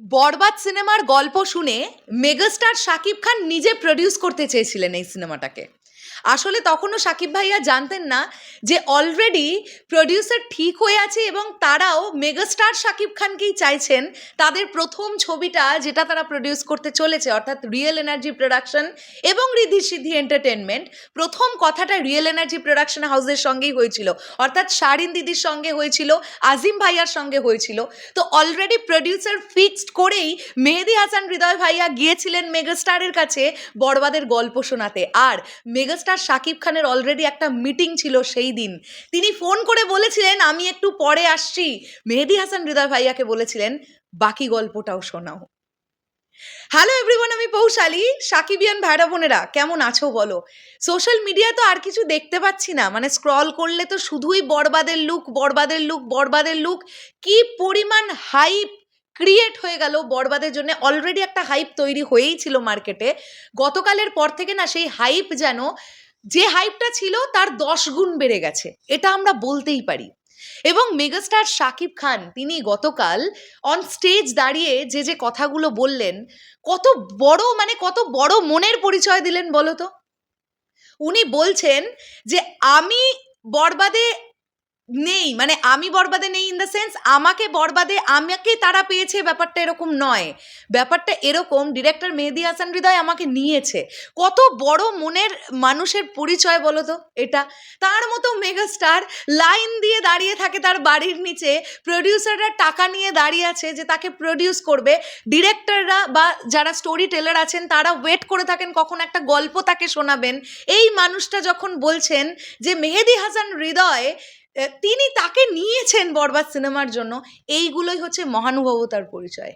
বরবাদ সিনেমার গল্প শুনে মেগাস্টার শাকিব খান নিজে প্রডিউস করতে চেয়েছিলেন এই সিনেমাটাকে। আসলে তখনও শাকিব ভাইয়া জানতেন না যে অলরেডি প্রডিউসার ঠিক হয়ে আছে এবং তারাও মেগাস্টার সাকিব খানকেই চাইছেন। তাদের প্রথম ছবিটা যেটা তারা প্রডিউস করতে চলেছে, অর্থাৎ রিয়েল এনার্জি প্রোডাকশন এবং রিধি সিদ্ধি এন্টারটেনমেন্ট প্রথম কথাটা রিয়েল এনার্জি প্রোডাকশন হাউসের সঙ্গেই হয়েছিল। অর্থাৎ শারিন দিদির সঙ্গে হয়েছিল, আজিম ভাইয়ার সঙ্গে হয়েছিল। তো অলরেডি প্রডিউসার ফিক্সড করেই মেহেদি হাসান, হৃদয় ভাইয়া গিয়েছিলেন মেগাস্টারের কাছে বড়বাদের গল্প শোনাতে। আর মেগাস্টার শাকিব খানের অলরেডি একটা মিটিং ছিল সেই দিন। তিনি ফোন করে বলেছিলেন, আমি একটু পরে আসছি। মেহেদি হাসান হৃদয় ভাইয়াকে বলেছিলেন, বাকি গল্পটাও শোনাও। হ্যালো এভরিওয়ান আমি পৌশালি, সাকিবিয়ান ভাইরা বোনেরা, কেমন আছো বলো? সোশ্যাল মিডিয়া তো আর কিছু দেখতে পাচ্ছি না মানে স্ক্রল করলে তো শুধুই বরবাদের লুক বরবাদের লুক বরবাদের লুক কি পরিমাণ হাইপ ক্রিয়েট হয়ে গেল বরবাদের জন্য। অলরেডি একটা হাইপ তৈরি হয়েই ছিল মার্কেটে গতকালের পর থেকে না সেই হাইপ যেন যে হাইপটা ছিল তার দশ গুণ বেড়ে গেছে। এটা আমরা বলতেই পারি। এবং মেগাস্টার শাকিব খান, তিনি গতকাল অন স্টেজ দাঁড়িয়ে যে যে কথাগুলো বললেন, কত বড় মানে কত বড় মনের পরিচয় দিলেন বলো তো? উনি বলছেন যে, আমি বরবাদে নেই মানে আমি বরবাদে নেই ইন দ্য সেন্স আমাকে বরবাদে, আমাকে তারা পেয়েছে ব্যাপারটা এরকম নয়। ব্যাপারটা এরকম ডিরেক্টর মেহেদি হাসান হৃদয় আমাকে নিয়েছে। কত বড় মনের মানুষের পরিচয় বলো তো এটা? তার মতো মেগাস্টার লাইন দিয়ে দাঁড়িয়ে থাকে তার বাড়ির নিচে প্রডিউসাররা টাকা নিয়ে দাঁড়িয়ে আছে যে তাকে প্রডিউস করবে। ডিরেক্টররা বা যারা স্টোরি টেলার আছেন, তারা ওয়েট করে থাকেন কখন একটা গল্প তাকে শোনাবেন। এই মানুষটা যখন বলছেন যে মেহেদি হাসান হৃদয় তিনি তাকে নিয়েছেন বরবাদ সিনেমার জন্য। এইগুলোই হচ্ছে মহানুভবতার পরিচয়।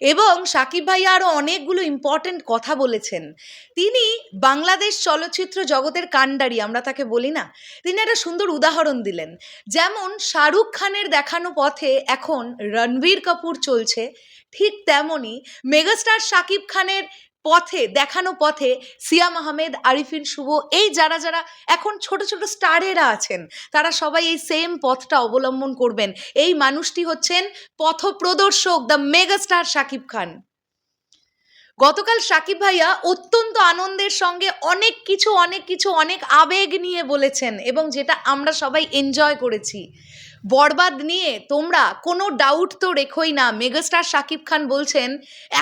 এবং সাকিব ভাই আরও অনেকগুলো ইম্পর্টেন্ট কথা বলেছেন। তিনি বাংলাদেশ চলচ্চিত্র জগতের কাণ্ডারি, আমরা তাকে বলি না, তিনি একটা সুন্দর উদাহরণ দিলেন। যেমন শাহরুখ খানের দেখানো পথে এখন রণবীর কাপুর চলছে, ঠিক তেমনই মেগাস্টার শাকিব খানের পথে, দেখানো পথে সিয়াম আহমেদ, আরিফিন শুভ, এই যারা যারা এখন ছোট ছোট স্টারেরা আছেন, তারা সবাই এই সেম পথটা অবলম্বন করবেন। এই মানুষটি হচ্ছেন পথপ্রদর্শক দ্য মেগাস্টার শাকিব খান। গতকাল সাকিব ভাইয়া অত্যন্ত আনন্দের সঙ্গে অনেক কিছু অনেক কিছু, অনেক আবেগ নিয়ে বলেছেন এবং যেটা আমরা সবাই এনজয় করেছি। বরবাদ নিয়ে তোমরা কোনো ডাউট তো রেখোই না। মেগাস্টার শাকিব খান বলছেন,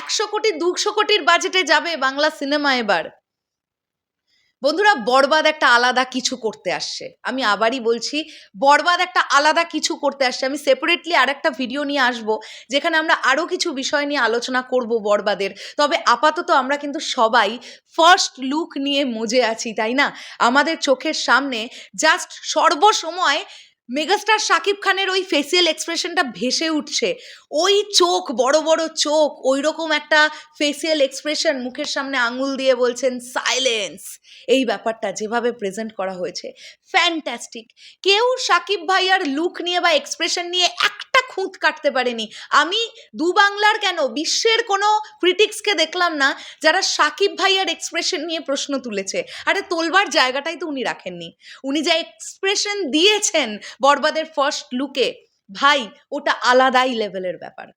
একশো কোটি, দুশো কোটির বাজেটে যাবে বাংলা সিনেমা এবার। বন্ধুরা, বরবাদ একটা আলাদা কিছু করতে আসছে। আমি আবারই বলছি, বরবাদ একটা আলাদা কিছু করতে আসছে। আমি সেপারেটলি আরেকটা ভিডিও নিয়ে আসব, যেখানে আমরা আরও কিছু বিষয় নিয়ে আলোচনা করব বরবাদের। তবে আপাতত আমরা কিন্তু সবাই ফার্স্ট লুক নিয়ে মজে আছি, তাই না? আমাদের চোখের সামনে জাস্ট সর্বসময় মেগাস্টার শাকিব খানের ওই ফেসিয়াল এক্সপ্রেশনটা ভেসে উঠছে। ওই চোখ, বড় বড় চোখ ওই রকম একটা ফেসিয়াল এক্সপ্রেশন মুখের সামনে আঙুল দিয়ে বলছেন সাইলেন্স এই ব্যাপারটা যেভাবে প্রেজেন্ট করা হয়েছে ফ্যান্টাস্টিক কেউ সাকিব ভাইয়ার লুক নিয়ে বা এক্সপ্রেশন নিয়ে একটা খুঁত কাটতে পারেনি। আমি দু বাংলার কেন? বিশ্বের কোনো ক্রিটিক্সকে দেখলাম না, যারা সাকিব ভাইয়ার এক্সপ্রেশন নিয়ে প্রশ্ন তুলেছে। আরে তোলবার জায়গাটাই তো উনি রাখেননি। উনি যা এক্সপ্রেশন দিয়েছেন বরবাদের ফার্স্ট লুকে ভাই, ওটা আলাদাই লেভেলের ব্যাপার।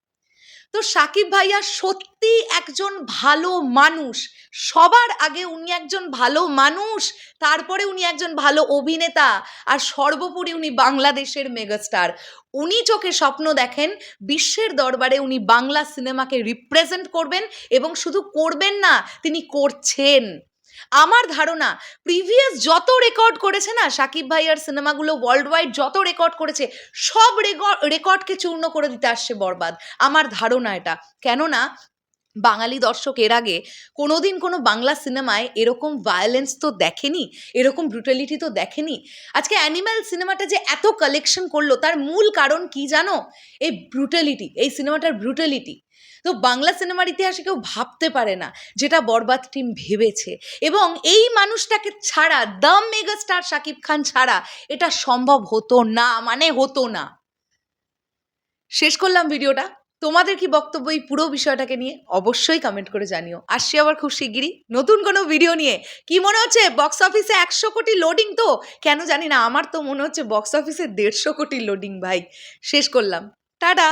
তো সাকিব ভাইয়া সত্যি একজন ভালো মানুষ। সবার আগে উনি একজন ভালো মানুষ, তারপরে উনি একজন ভালো অভিনেতা, আর সর্বোপরি উনি বাংলাদেশের মেগাস্টার। উনি চোখে স্বপ্ন দেখেন, বিশ্বের দরবারে উনি বাংলা সিনেমাকে রিপ্রেজেন্ট করবেন এবং শুধু করবেন না, তিনি করছেন। আমার ধারণা প্রিভিয়াস যত রেকর্ড করেছে না, সাকিব ভাইয়ার সিনেমাগুলো ওয়ার্ল্ড ওয়াইড যত রেকর্ড করেছে, সব রেকর্ডকে চূর্ণ করে দিতে আসছে বরবাদ। আমার ধারণা এটা। কেননা, বাঙালি দর্শক এর আগে কোনোদিন কোনো বাংলা সিনেমায় এরকম ভায়োলেন্স তো দেখেনি, এরকম ব্রুটালিটি তো দেখেনি। আজকে অ্যানিম্যাল সিনেমাটা যে এত কালেকশন করল, তার মূল কারণ কি জানো? এই ব্রুটালিটি এই সিনেমাটার ব্রুটালিটি তো বাংলা সিনেমার ইতিহাসে কেউ ভাবতে পারে না যেটা বরবাদ টিম ভেবেছে। এবং এই মানুষটাকে ছাড়া দ্য মেগাস্টার শাকিব খান ছাড়া এটা সম্ভব হতো না মানে হতো না। শেষ করলাম ভিডিওটা। তোমাদের কি বক্তব্য এই পুরো বিষয়টাকে নিয়ে? অবশ্যই কমেন্ট করে জানিও। আসছি আবার খুব শিগগিরই নতুন কোনো ভিডিও নিয়ে। কি মনে হচ্ছে? বক্স অফিসে একশো কোটি লোডিং তো? কেন জানি না, আমার তো মনে হচ্ছে বক্স অফিসে দেড়শো কোটি লোডিং ভাই। শেষ করলাম। টাটা!